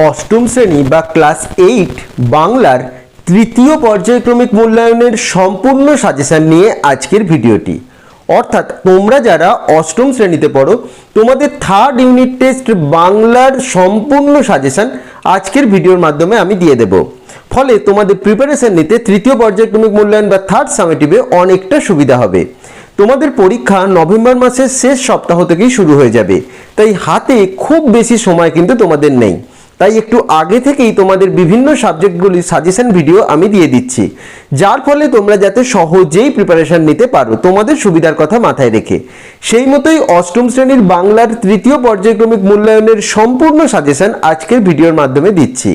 অষ্টম শ্রেণি বা ক্লাস এইট বাংলার তৃতীয় পর্যায়ক্রমিক মূল্যায়নের সম্পূর্ণ সাজেশন নিয়ে আজকের ভিডিওটি। অর্থাৎ তোমরা যারা অষ্টম শ্রেণীতে পড়ো, তোমাদের থার্ড ইউনিট টেস্ট বাংলার সম্পূর্ণ সাজেশন আজকের ভিডিওর মাধ্যমে আমি দিয়ে দেব। ফলে তোমাদের প্রিপারেশন নিতে তৃতীয় পর্যায়ক্রমিক মূল্যায়ন বা থার্ড সামেটিভে অনেকটা সুবিধা হবে। তোমাদের পরীক্ষা নভেম্বর মাসের শেষ সপ্তাহ থেকেই শুরু হয়ে যাবে। তাই হাতে খুব বেশি সময় কিন্তু তোমাদের নেই। তাই একটু আগে থেকেই তোমাদের বিভিন্ন সাবজেক্টগুলির সাজেশন ভিডিও আমি দিয়ে দিচ্ছি। যার ফলে তোমরা যাতে সহজেই প্রিপারেশন নিতে পারো, তোমাদের সুবিধার কথা মাথায় রেখে। সেই মতোই অষ্টম শ্রেণির বাংলার তৃতীয় পর্যায়ক্রমিক মূল্যায়নের সম্পূর্ণ সাজেশন আজকের ভিডিওর মাধ্যমে দিচ্ছি।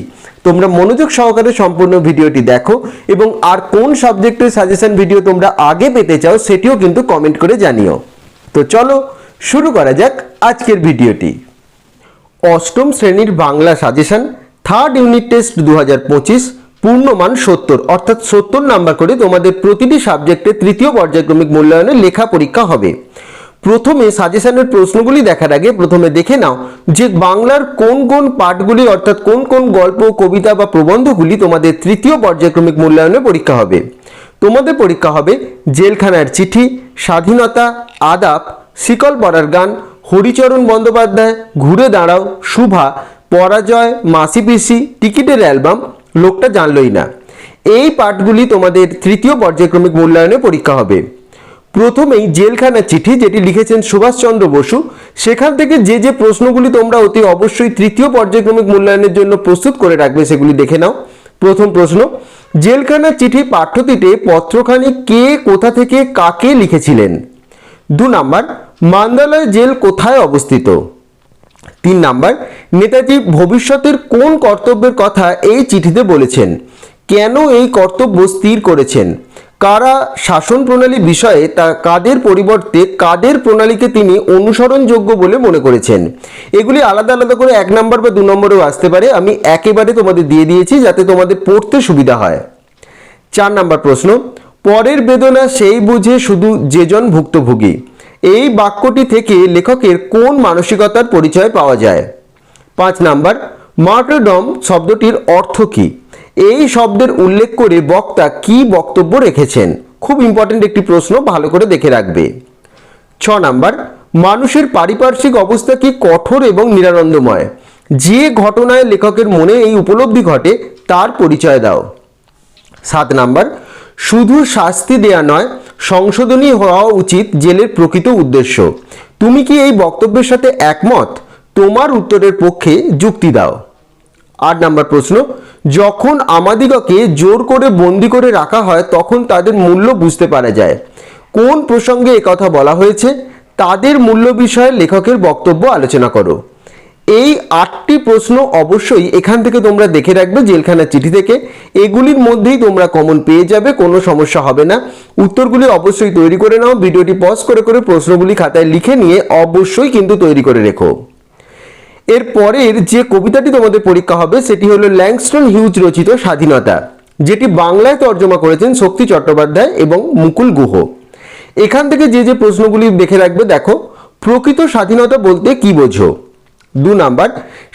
তোমরা মনোযোগ সহকারে সম্পূর্ণ ভিডিওটি দেখো এবং আর কোন সাবজেক্টের সাজেশন ভিডিও তোমরা আগে পেতে চাও সেটিও কিন্তু কমেন্ট করে জানিও। তো চলো শুরু করা যাক আজকের ভিডিওটি। অষ্টম শ্রেণির Bangla suggestion third unit test দু হাজার পঁচিশ, পূর্ণমান সত্তর। অর্থাৎ সত্তর নাম্বার করে তোমাদের প্রতিটি সাবজেক্টে তৃতীয় পর্যায়ক্রমিক মূল্যায়নে লেখা পরীক্ষা হবে। প্রথমে সাজেশনের প্রশ্নগুলি দেখার আগে প্রথমে দেখে নাও যে বাংলার কোন কোন পাঠগুলি, অর্থাৎ কোন কোন গল্প, কবিতা বা প্রবন্ধগুলি তোমাদের তৃতীয় পর্যায়ক্রমিক মূল্যায়নে পরীক্ষা হবে। তোমাদের পরীক্ষা হবে জেলখানার চিঠি, স্বাধীনতা, আদাব, শিকল পড়ার গান হরিচরণ বন্দ্যোপাধ্যায়, ঘুরে দাঁড়াও, শুভা, পরাজয়, মাসি পিসি, টিকিটের অ্যালবাম, লোকটা জানলই না। এই পাঠগুলি তোমাদের তৃতীয় পর্যায়ক্রমিক মূল্যায়নে পরীক্ষা হবে। প্রথমেই জেলখানা চিঠি যেটি লিখেছেন সুভাষচন্দ্র বসু, সেখান থেকে যে যে প্রশ্নগুলি তোমরা অতি অবশ্যই তৃতীয় পর্যায়ক্রমিক মূল্যায়নের জন্য প্রস্তুত করে রাখবে সেগুলি দেখে নাও। প্রথম প্রশ্ন জেলখানা চিঠি পাঠ্যটিতে পত্রখানি কে কোথা থেকে কাকে লিখেছিলেন? দু নাম্বার, মান্দালয় জেল কোথায় অবস্থিত? তিন নাম্বার, নেতাজি ভবিষ্যতের কোন কর্তব্যের কথা এই চিঠিতে বলেছেন? কেন এই কর্তব্য স্থির করেছেন? কারা শাসন প্রণালী বিষয়ে তা কাদের পরিবর্তে কাদের প্রণালীকে তিনি অনুসরণযোগ্য বলে মনে করেছেন? এগুলি আলাদা আলাদা করে এক নম্বর বা দু নম্বরেও আসতে পারে। আমি একেবারে তোমাদের দিয়ে দিয়েছি যাতে তোমাদের পড়তে সুবিধা হয়। চার নাম্বার প্রশ্ন পরের বেদনা সেই বুঝে শুধু যেজন ভুক্তভোগী। এই বাক্যটি থেকে লেখকের কোন মানসিকতার পরিচয় পাওয়া যায়? পাঁচ নাম্বার, মার্টরডম শব্দটির অর্থ কী? এই শব্দের উল্লেখ করে বক্তা কি বক্তব্য রেখেছেন? খুব ইম্পর্টেন্ট একটি প্রশ্ন, ভালো করে দেখে রাখবে। ছ নাম্বার, মানুষের পারিপার্শ্বিক অবস্থা কি কঠোর এবং নিরানন্দময়? যে ঘটনায় লেখকের মনে এই উপলব্ধি ঘটে, তার পরিচয় দাও। সাত নাম্বার শুধু শাস্তি দেয়া নয়, সংশোধনী হওয়া উচিত জেলের প্রকৃত উদ্দেশ্য। তুমি কি এই বক্তব্যের সাথে একমত? তোমার উত্তরের পক্ষে যুক্তি দাও। আট নাম্বার প্রশ্ন, যখন আমাদিগকে জোর করে বন্দি করে রাখা হয়, তখন তাদের মূল্য বুঝতে পারা যায়। কোন প্রসঙ্গে কথা বলা হয়েছে? তাদের মূল্য বিষয়ে লেখকের বক্তব্য আলোচনা করো। এই আটটি প্রশ্ন অবশ্যই এখান থেকে তোমরা দেখে রাখবে জেলখানার চিঠি থেকে। এগুলির মধ্যেই তোমরা কমন পেয়ে যাবে, কোনো সমস্যা হবে না। উত্তরগুলি অবশ্যই তৈরি করে নাও, ভিডিওটি পজ করে করে প্রশ্নগুলি খাতায় লিখে নিয়ে অবশ্যই কিন্তু তৈরি করে রেখো। এর পরের যে কবিতাটি তোমাদের পরীক্ষা হবে, সেটি হলো ল্যাংস্টন হিউজ রচিত স্বাধীনতা, যেটি বাংলায় তর্জমা করেছেন শক্তি চট্টোপাধ্যায় এবং মুকুল গুহ। এখান থেকে যে যে প্রশ্নগুলি দেখে রাখবে, দেখো, প্রকৃত স্বাধীনতা বলতে কি বোঝো? দু নাম্বার,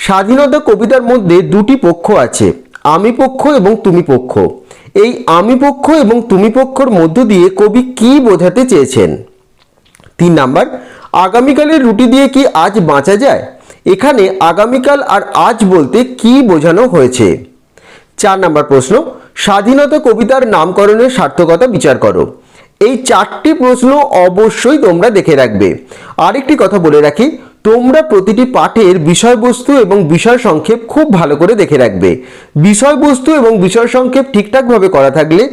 স্বাধীনতা কবিতার মধ্যে দুটি পক্ষ আছে, আমি পক্ষ এবং তুমি পক্ষ। এই আমি পক্ষ এবং তুমি পক্ষর মধ্য দিয়ে কবি কি বোঝাতে চেয়েছেন? তিন নাম্বার, আগামীকালের রুটি দিয়ে কি আজ বাঁচা যায়? এখানে আগামীকাল আর আজ বলতে কি বোঝানো হয়েছে? চার নাম্বার প্রশ্ন, স্বাধীনতা কবিতার নামকরণের সার্থকতা বিচার করো। এই চারটি প্রশ্ন অবশ্যই তোমরা দেখে রাখবে। আরেকটি কথা বলে রাখি তোমরা প্রতিটি পাঠের বিষয়বস্তু এবং বিষয় সংক্ষেপ খুব ভালো করে দেখে রাখবে। বিষয়বস্তু এবং বিষয় সংক্ষেপ ঠিকঠাকভাবে করা থাকলে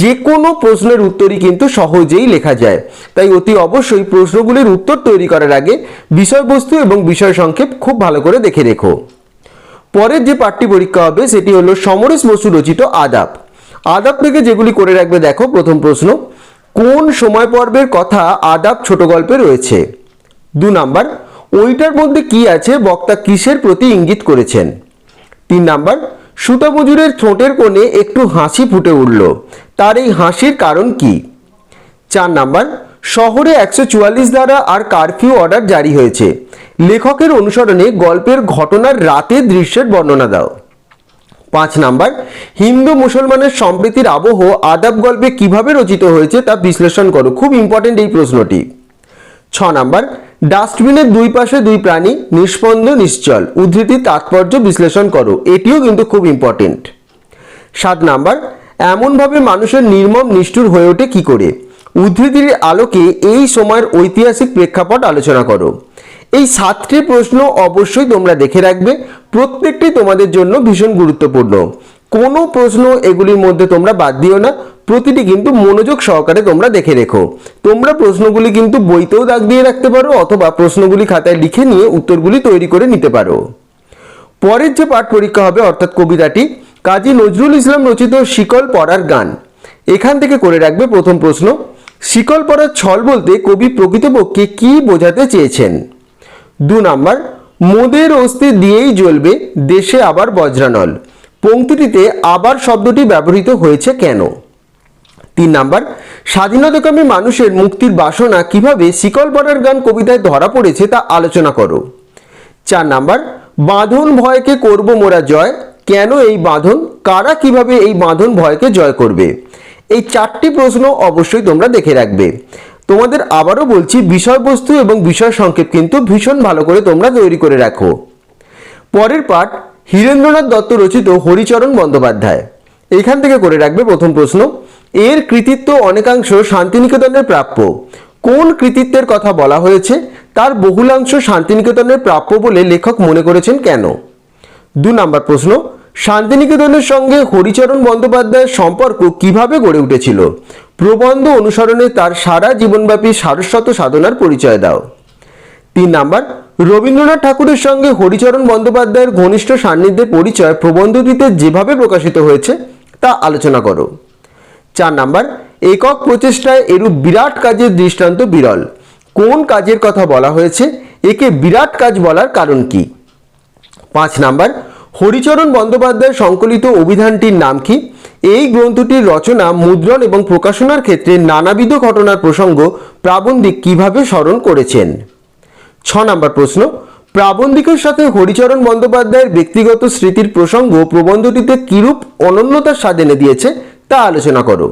যে কোনো প্রশ্নের উত্তরই কিন্তু সহজেই লেখা যায়। তাই অতি অবশ্যই প্রশ্নগুলির উত্তর তৈরি করার আগে বিষয়বস্তু এবং বিষয় সংক্ষেপ খুব ভালো করে দেখে রেখো। পরের যে পাঠটি পরীক্ষা হবে সেটি হলো সমরেশ বসু রচিত আদাব। আদাব থেকে যেগুলি করে রাখবে দেখো, প্রথম প্রশ্ন, কোন সময় পর্বের কথা আদাব ছোট গল্পে রয়েছে? দু নাম্বার ওইটার মধ্যে কি আছে বক্তা কিসের প্রতি ইঙ্গিত করেছেন? তিন নাম্বার, সুতা মজুরের ঠোঁটের কোণে একটু হাসি ফুটে উঠল। তার এই হাসির কারণ কি? চার নাম্বার, শহরে একশো চুয়াল্লিশ দ্বারা আর কারফিউ অর্ডার জারি হয়েছে। লেখকের অনুসরণে গল্পের ঘটনার রাতে দৃশ্যের বর্ণনা দাও। পাঁচ নাম্বার, হিন্দু মুসলমানের সম্প্রীতির আবহ আদাব গল্পে কীভাবে রচিত হয়েছে তা বিশ্লেষণ করো। খুব ইম্পর্টেন্ট এই প্রশ্নটি। ছ নাম্বার ডাস্টবিনের দুই পাশে দুই প্রাণী, নিষ্পন্দ, নিশ্চল। উদ্ধৃতির তাৎপর্য, বিশ্লেষণ করো। এটিও কিন্তু খুব ইম্পর্টেন্ট সাত নাম্বার, এমনভাবে মানুষের নির্মম, নিষ্ঠুর হয়ে ওঠে কি করে? উদ্ধৃতির আলোকে এই সময়ের ঐতিহাসিক প্রেক্ষাপট আলোচনা করো। এই সাতটি প্রশ্ন অবশ্যই তোমরা দেখে রাখবে। প্রত্যেকটি তোমাদের জন্য ভীষণ গুরুত্বপূর্ণ। কোনো প্রশ্ন এগুলির মধ্যে তোমরা বাদ দিও না। প্রতিটি কিন্তু মনোযোগ সহকারে তোমরা দেখে রেখো। তোমরা প্রশ্নগুলি কিন্তু বইতেও দাগ দিয়ে রাখতে পারো অথবা প্রশ্নগুলি খাতায় লিখে নিয়ে উত্তরগুলি তৈরি করে নিতে পারো। পরের যে পাঠ পরীক্ষা হবে অর্থাৎ কবিতাটি, কাজী নজরুল ইসলাম রচিত শিকল পড়ার গান। এখান থেকে করে রাখবে প্রথম প্রশ্ন, শিকল পড়ার ছল বলতে কবি প্রকৃতপক্ষে কি বোঝাতে চেয়েছেন? দু নাম্বার, মোদের অস্তি দিয়েই জ্বলবে দেশে আবার বজ্রানল। পংক্তিটিতে আবার শব্দটি ব্যবহৃত হয়েছে কেন? তিন নাম্বার, স্বাধীনতাকামী মানুষের মুক্তির বাসনা কীভাবে শিকল পড়ার গান কবিতায় ধরা পড়েছে তা আলোচনা করো। চার নাম্বার, বাঁধন ভয়কে করব মোরা জয়, কেন এই বাঁধন, কারা কীভাবে এই বাঁধন ভয়কে জয় করবে? এই চারটি প্রশ্ন অবশ্যই তোমরা দেখে রাখবে। তোমাদের আবারও বলছি, বিষয়বস্তু এবং বিষয় সংক্ষেপ কিন্তু ভীষণ ভালো করে তোমরা তৈরি করে রাখো। পরের পাঠ, হীরেন্দ্রনাথ দত্ত রচিত হরিচরণ বন্দ্যোপাধ্যায়। এখান থেকে করে রাখবে প্রথম প্রশ্ন। এর কৃতিত্ব অনেকাংশ শান্তিনিকেতনের প্রাপ্য। কোন কৃতিত্বের কথা বলা হয়েছে? তার বহুলাংশ শান্তিনিকেতনের প্রাপ্য বলে লেখক মনে করেছেন কেন? দু নম্বর প্রশ্ন, শান্তিনিকেতনের সঙ্গে হরিচরণ বন্দ্যোপাধ্যায়ের সম্পর্ক কীভাবে গড়ে উঠেছিল? প্রবন্ধ অনুসরণে তার সারা জীবনব্যাপী সারস্বত সাধনার পরিচয় দাও। তিন নাম্বার, রবীন্দ্রনাথ ঠাকুরের সঙ্গে হরিচরণ বন্দ্যোপাধ্যায়ের ঘনিষ্ঠ সান্নিধ্যের পরিচয় প্রবন্ধটিতে যেভাবে প্রকাশিত হয়েছে, তা আলোচনা করো। চার নাম্বার, একক প্রচেষ্টায় এরূপ বিরাট কাজের দৃষ্টান্ত বিরল। কোন কাজের কথা বলা হয়েছে? একে বিরাট কাজ বলার কারণ কি? পাঁচ নাম্বার, হরিচরণ বন্দ্যোপাধ্যায়ের সংকলিত অভিধানটির নাম কি? এই গ্রন্থটির রচনা, মুদ্রণ এবং প্রকাশনার ক্ষেত্রে নানাবিধ ঘটনার প্রসঙ্গ প্রাবন্ধিক কীভাবে স্মরণ করেছেন? ছ নম্বর প্রশ্ন, প্রাবন্ধিকের সাথে হরিচরণ বন্দ্যোপাধ্যায়ের ব্যক্তিগত স্মৃতির প্রসঙ্গ প্রবন্ধটিতে কিরূপ অনন্যতার স্বাদ এনে দিয়েছে? তা আলোচনা করো।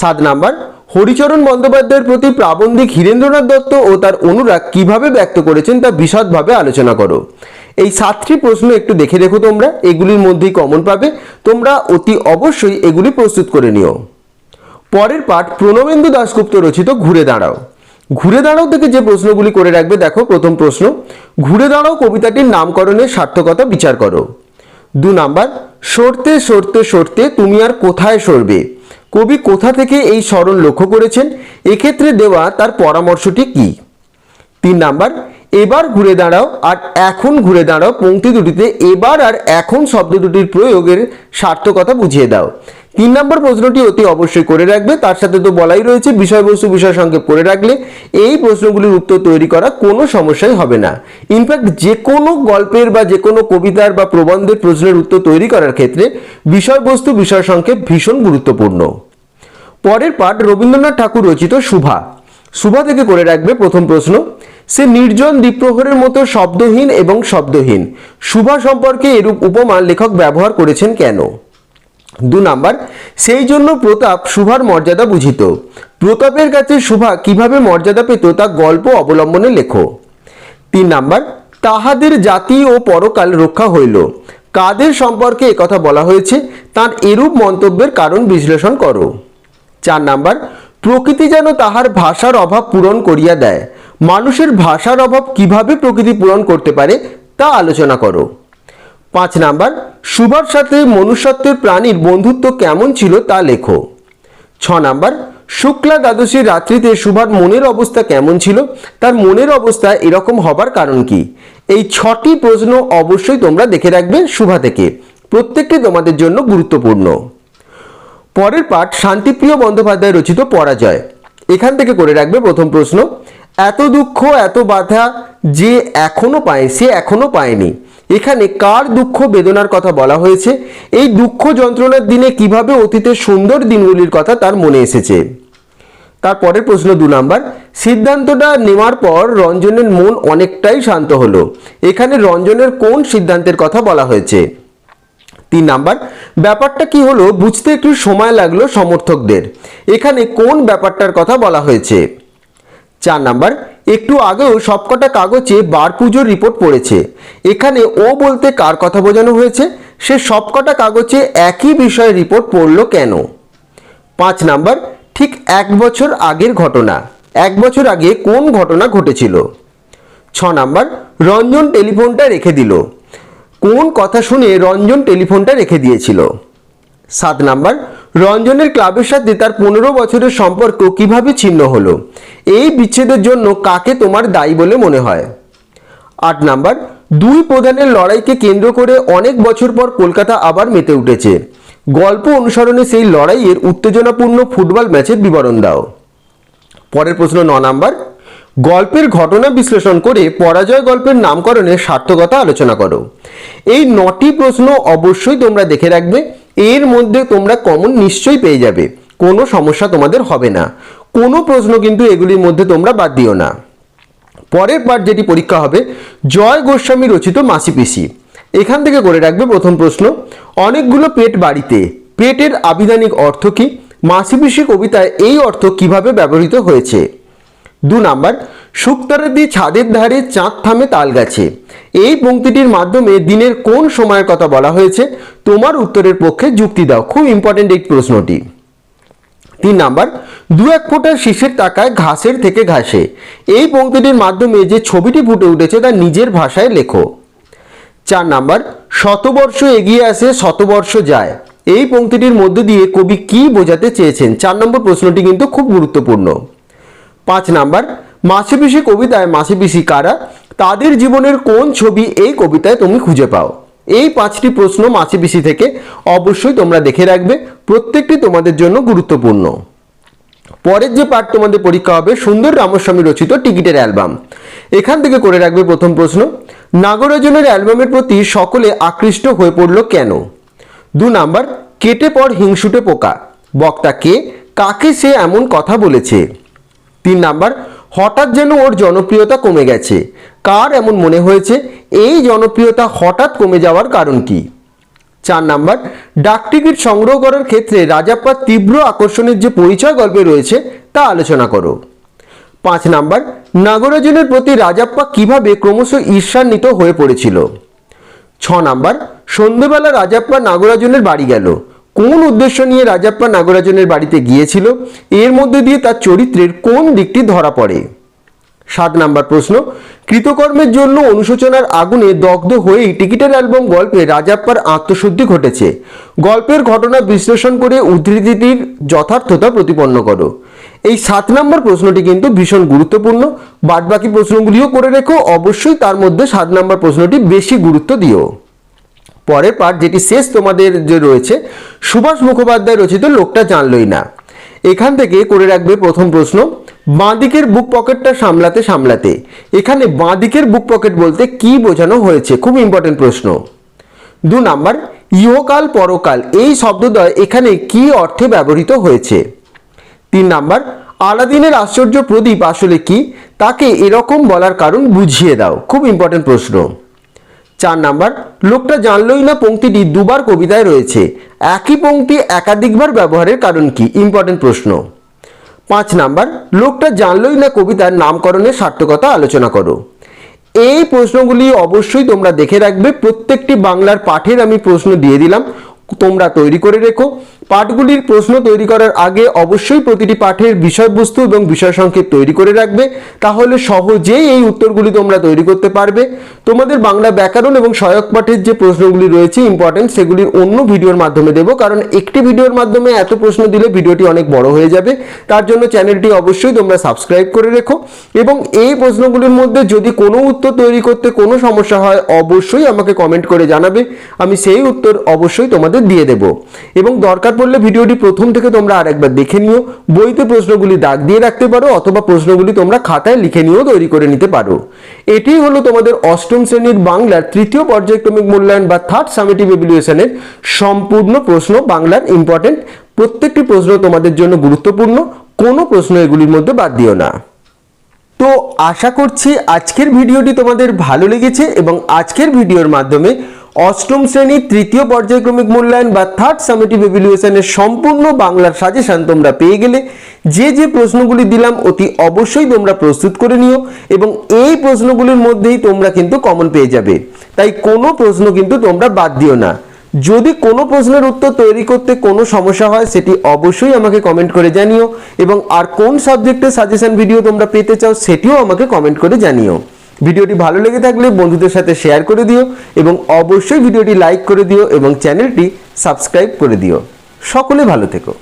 সাত নাম্বার, হরিচরণ বন্দ্যোপাধ্যায়ের প্রতি প্রাবন্ধিক হীরেন্দ্রনাথ দত্ত ও তার অনুরাগ কীভাবে ব্যক্ত করেছেন তা বিশদভাবে আলোচনা করো। এই সাতটি প্রশ্ন একটু দেখে রেখো তোমরা, এগুলির মধ্যেই কমন পাবে। তোমরা অতি অবশ্যই এগুলি প্রস্তুত করে নিও। পরের পাঠ, প্রণবেন্দু দাশগুপ্ত রচিত ঘুরে দাঁড়াও। ঘুরে দাঁড়াও থেকে যে প্রশ্নগুলি করে রাখবে, দেখো প্রথম প্রশ্ন। ঘুরে দাঁড়াও কবিতাটির নামকরণের সার্থকতা বিচার করো। দু নাম্বার সরতে সরতে সরতে তুমি আর কোথায় সরবে? কবি কোথা থেকে এই স্মরণ লক্ষ্য করেছেন? এক্ষেত্রে দেওয়া তার পরামর্শটি কি? তিন নাম্বার, এবার ঘুরে দাঁড়াও আর এখন ঘুরে দাঁড়াও পঙ্ক্তি দুটিতে এবার আর এখন শব্দ দুটির প্রয়োগের সার্থকতা বুঝিয়ে দাও। তিন নম্বর প্রশ্নটি অতি অবশ্যই করে রাখবে। তার সাথে তো বলাই রয়েছে, বিষয়বস্তু বিষয় সংক্ষেপ করে রাখলে এই প্রশ্নগুলির উত্তর তৈরি করা কোনো সমস্যাই হবে না। ইনফ্যাক্ট যে কোনো গল্পের বা যে কোনো কবিতার বা প্রবন্ধের প্রশ্নের উত্তর তৈরি করার ক্ষেত্রে বিষয়বস্তু বিষয় সংক্ষেপ ভীষণ গুরুত্বপূর্ণ। পরের পাঠ রবীন্দ্রনাথ ঠাকুর রচিত শুভা শুভা থেকে করে রাখবে প্রথম প্রশ্ন। সে নির্জন দ্বীপ্রহরের মতো শব্দহীন এবং শব্দহীন। শুভা সম্পর্কে এরূপ উপমা লেখক ব্যবহার করেছেন কেন? দু নাম্বার, সেই জন্য প্রতাপ শুভার মর্যাদা বুঝিত। প্রতাপের কাছে শুভা কীভাবে মর্যাদা পেত তা গল্প অবলম্বনে লেখো। তিন নাম্বার, তাহাদের জাতি ও পরকাল রক্ষা হইল। কাদের সম্পর্কে একথা বলা হয়েছে তার এরূপ মন্তব্যের কারণ বিশ্লেষণ করো। চার নাম্বার, প্রকৃতি যেন তাহার ভাষার অভাব পূরণ করিয়া দেয়। মানুষের ভাষার অভাব কীভাবে প্রকৃতি পূরণ করতে পারে তা আলোচনা করো। পাঁচ নাম্বার, সুভার সাথে মনুষ্যত্বের প্রাণীর বন্ধুত্ব কেমন ছিল তা লেখো। ছ নাম্বার, শুক্লা দ্বাদশীর রাত্রিতে সুভার মনের অবস্থা কেমন ছিল? তার মনের অবস্থা এরকম হবার কারণ কি? এই ছটি প্রশ্ন অবশ্যই তোমরা দেখে রাখবে সুভা থেকে। প্রত্যেকটি তোমাদের জন্য গুরুত্বপূর্ণ। পরের পাঠ শান্তিপ্রিয় বন্দ্যোপাধ্যায় রচিত পরাজয়। এখান থেকে করে রাখবে প্রথম প্রশ্ন, এত দুঃখ, এত বাধা যে এখনও পায়, সে এখনও পায়নি। এখানে কার দুঃখ বেদনার কথা বলা হয়েছে? এই দুঃখ যন্ত্রণার দিনে কীভাবে অতীতের সুন্দর দিনগুলির কথা তার মনে এসেছে? তার পরের প্রশ্ন দু নাম্বার, সিদ্ধান্তটা নেওয়ার পর রঞ্জনের মন অনেকটাই শান্ত হলো। এখানে রঞ্জনের কোন সিদ্ধান্তের কথা বলা হয়েছে? তিন নাম্বার, ব্যাপারটা কি হলো বুঝতে একটু সময় লাগল সমর্থকদের। এখানে কোন ব্যাপারটার কথা বলা হয়েছে? চার নাম্বার একটু আগেও সবকটা কাগজে বার পুজোর রিপোর্ট পড়েছে। এখানে ও বলতে কার কথা বোঝানো হয়েছে? সে সবকটা কাগজে একই বিষয়ে রিপোর্ট পড়ল কেন? পাঁচ নাম্বার, ঠিক এক বছর আগের ঘটনা। এক বছর আগে কোন ঘটনা ঘটেছিল? ছ নাম্বার, রঞ্জন টেলিফোনটা রেখে দিল। কোন কথা শুনে রঞ্জন টেলিফোনটা রেখে দিয়েছিল? সাত নাম্বার রঞ্জনের ক্লাবের সাথে তার পনেরো বছরের সম্পর্ক কীভাবে ছিন্ন হলো? এই বিচ্ছেদের জন্য কাকে তোমার দায়ী বলে মনে হয়? আট নাম্বার, দুই প্রধানের লড়াইকে কেন্দ্র করে অনেক বছর পর কলকাতা আবার মেতে উঠেছে। গল্প অনুসরণে সেই লড়াইয়ের উত্তেজনাপূর্ণ ফুটবল ম্যাচের বিবরণ দাও। পরের প্রশ্ন ন নাম্বার, গল্পের ঘটনা বিশ্লেষণ করে পরাজয় গল্পের নামকরণের সার্থকতা আলোচনা করো। এই নটি প্রশ্ন অবশ্যই তোমরা দেখে রাখবে। এর মধ্যে তোমরা কমন নিশ্চয়ই পেয়ে যাবে। কোনো সমস্যা তোমাদের হবে না। কোনো প্রশ্ন কিন্তু এগুলির মধ্যে তোমরা বাদ দিও না। পরের পার্ট যেটি পরীক্ষা হবে, জয় গোস্বামী রচিত মাসি পিসি। এখান থেকে করে রাখবে প্রথম প্রশ্ন, অনেকগুলো পেট বাড়িতে, পেটের আবিধানিক অর্থ কি? মাসি পিসি কবিতায় এই অর্থ কীভাবে ব্যবহৃত হয়েছে? দু নাম্বার শুক্তারাদি ছাদের ধারে চাঁদ থামে তাল গাছে। এই পংক্তিটির মাধ্যমে দিনের কোন সময়ের কথা বলা হয়েছে? তোমার উত্তরের পক্ষে যুক্তি দাও। খুব ইম্পর্টেন্ট এই প্রশ্নটি। তিন নাম্বার, দু এক ফোঁটার শীষের টাকায় ঘাসের থেকে ঘাসে। এই পংক্তিটির মাধ্যমে যে ছবিটি ফুটে উঠেছে তা নিজের ভাষায় লেখো। চার নাম্বার, শতবর্ষ এগিয়ে আসে, শতবর্ষ যায়। এই পঙ্ক্তিটির মধ্যে দিয়ে কবি কি বোঝাতে চেয়েছেন? চার নম্বর প্রশ্নটি কিন্তু খুব গুরুত্বপূর্ণ। পাঁচ নাম্বার, মাসিপিসি কবিতায় মাসিপিসি কারা? তাদের জীবনের কোন ছবি এই কবিতায় তুমি খুঁজে পাও? এই পাঁচটি প্রশ্ন মাসিপিসি থেকে অবশ্যই তোমরা দেখে রাখবে। প্রত্যেকটি তোমাদের জন্য গুরুত্বপূর্ণ। পরের যে পার্ট তোমাদের পরীক্ষা হবে, সুন্দর রামস্বামী রচিত টিকিটের অ্যালবাম। এখান থেকে করে রাখবে প্রথম প্রশ্ন। নাগরাজনের অ্যালবামের প্রতি সকলে আকৃষ্ট হয়ে পড়ল কেন? দু নাম্বার, কেটে পর হিংসুটে পোকা। বক্তা কে? কাকে সে এমন কথা বলেছে? তিন নাম্বার হঠাৎ যেন ওর জনপ্রিয়তা কমে গেছে। কার এমন মনে হয়েছে? এই জনপ্রিয়তা হঠাৎ কমে যাওয়ার কারণ কি? চার নাম্বার, ডাক টিকিট সংগ্রহ করার ক্ষেত্রে রাজাপ্পার তীব্র আকর্ষণের যে পরিচয় গল্পে রয়েছে, তা আলোচনা করো। পাঁচ নাম্বার, নাগরাজনের প্রতি রাজাপ্পা কীভাবে ক্রমশ ঈর্ষান্বিত হয়ে পড়েছিল? ছ নাম্বার, সন্ধেবেলা রাজাপ্পা নাগরাজনের বাড়ি গেল। কোন উদ্দেশ্য নিয়ে রাজাপ্পা নাগরাজনের বাড়িতে গিয়েছিল? এর মধ্যে দিয়ে তার চরিত্রের কোন দিকটি ধরা পড়ে? সাত নাম্বার প্রশ্ন। কৃতকর্মের জন্য অনুশোচনার আগুনে দগ্ধ হয়েই টিকিটের অ্যালবাম গল্পে রাজাপ্পার আত্মশুদ্ধি ঘটেছে। গল্পের ঘটনা বিশ্লেষণ করে উদ্ধৃতিটির যথার্থতা প্রতিপন্ন করো। এই সাত নম্বর প্রশ্নটি কিন্তু ভীষণ গুরুত্বপূর্ণ। বাদবাকি প্রশ্নগুলিও করে রেখো। অবশ্যই তার মধ্যে সাত নম্বর প্রশ্নটি বেশি গুরুত্ব দিও। পরের পার্ট যেটি শেষ তোমাদের যে রয়েছে, সুভাষ মুখোপাধ্যায় রচিত লোকটা জানলই না। এখান থেকে করে রাখবে প্রথম প্রশ্ন, বাঁদিকের বুক পকেটটা সামলাতে সামলাতে। এখানে বাঁদিকের বুক পকেট বলতে কি বোঝানো হয়েছে? খুব ইম্পর্টেন্ট প্রশ্ন। দু নাম্বার, ইহকাল পরকাল, এই শব্দদ্বয় এখানে কি অর্থে ব্যবহৃত হয়েছে? তিন নাম্বার, আলাদিনের আশ্চর্য প্রদীপ আসলে কি? তাকে এরকম বলার কারণ বুঝিয়ে দাও। খুব ইম্পর্টেন্ট প্রশ্ন। চার নাম্বার, লোকটা জানলই না পঙ্ক্তিটি দুবার কবিতায় রয়েছে। একই পঙ্ক্তি একাধিকবার ব্যবহারের কারণ কি? ইম্পর্টেন্ট প্রশ্ন। পাঁচ নাম্বার, লোকটা জানলই না কবিতার নামকরণের সার্থকতা আলোচনা করো। এই প্রশ্নগুলি অবশ্যই তোমরা দেখে রাখবে। প্রত্যেকটি বাংলার পাঠের আমি প্রশ্ন দিয়ে দিলাম। তোমরা তৈরি করে রেখো। পাঠগুলির প্রশ্ন তৈরি করার আগে অবশ্যই প্রতিটি পাঠের বিষয়বস্তু এবং বিষয় সংক্ষেপ তৈরি করে রাখবে। তাহলে সহজেই এই উত্তরগুলি তোমরা তৈরি করতে পারবে। তোমাদের বাংলা ব্যাকরণ এবং সহায়ক পাঠের যে প্রশ্নগুলি রয়েছে ইম্পর্টেন্ট সেগুলির অন্য ভিডিওর মাধ্যমে দেবো। কারণ একটি ভিডিওর মাধ্যমে এত প্রশ্ন দিলে ভিডিওটি অনেক বড় হয়ে যাবে। তার জন্য চ্যানেলটি অবশ্যই তোমরা সাবস্ক্রাইব করে রেখো। এবং এই প্রশ্নগুলির মধ্যে যদি কোনো উত্তর তৈরি করতে কোনো সমস্যা হয়, অবশ্যই আমাকে কমেন্ট করে জানাবে। আমি সেই উত্তর অবশ্যই তোমাদের দিয়ে দেব। এবং দরকার পড়লে ভিডিওটি প্রথম থেকে তোমরা আরেকবার দেখে নিও, বইতে প্রশ্নগুলি দাগ দিয়ে রাখতে পারো অথবা প্রশ্নগুলি তোমরা খাতায় লিখে নিয়েও তৈরি করে নিতে পারো। এটি হলো তোমাদের অষ্টম শ্রেণির বাংলার তৃতীয় পর্যায়ক্রমিক মূল্যায়ন বা থার্ড সামেটিভ এভিলুয়েশনের সম্পূর্ণ প্রশ্ন বাংলার ইম্পর্টেন্ট প্রত্যেকটি প্রশ্ন তোমাদের জন্য গুরুত্বপূর্ণ, কোনো প্রশ্ন এগুলির মধ্যে বাদ দিও না। তো আশা করছি আজকের ভিডিওটি তোমাদের ভালো লেগেছে এবং আজকের ভিডিওর মাধ্যমে অষ্টম শ্রেণির তৃতীয় পর্যায়ক্রমিক মূল্যায়ন বা থার্ড সামেটিভ এভিলুয়েশনের সম্পূর্ণ বাংলার সাজেশন তোমরা পেয়ে গেলে যে যে প্রশ্নগুলি দিলাম অতি অবশ্যই তোমরা প্রস্তুত করে নিও এবং এই প্রশ্নগুলির মধ্যেই তোমরা কিন্তু কমন পেয়ে যাবে। তাই কোনো প্রশ্ন কিন্তু তোমরা বাদ দিও না। যদি কোনো প্রশ্নের উত্তর তৈরি করতে কোনো সমস্যা হয়, সেটি অবশ্যই আমাকে কমেন্ট করে জানিও এবং আর কোন সাবজেক্টের সাজেশন ভিডিও তোমরা পেতে চাও, সেটিও আমাকে কমেন্ট করে জানিও। ভিডিওটি ভালো লেগে থাকলে বন্ধুদের সাথে শেয়ার করে দিও এবং অবশ্যই ভিডিওটি লাইক করে দিও এবং চ্যানেলটি সাবস্ক্রাইব করে দিও। সকলে ভালো থেকো।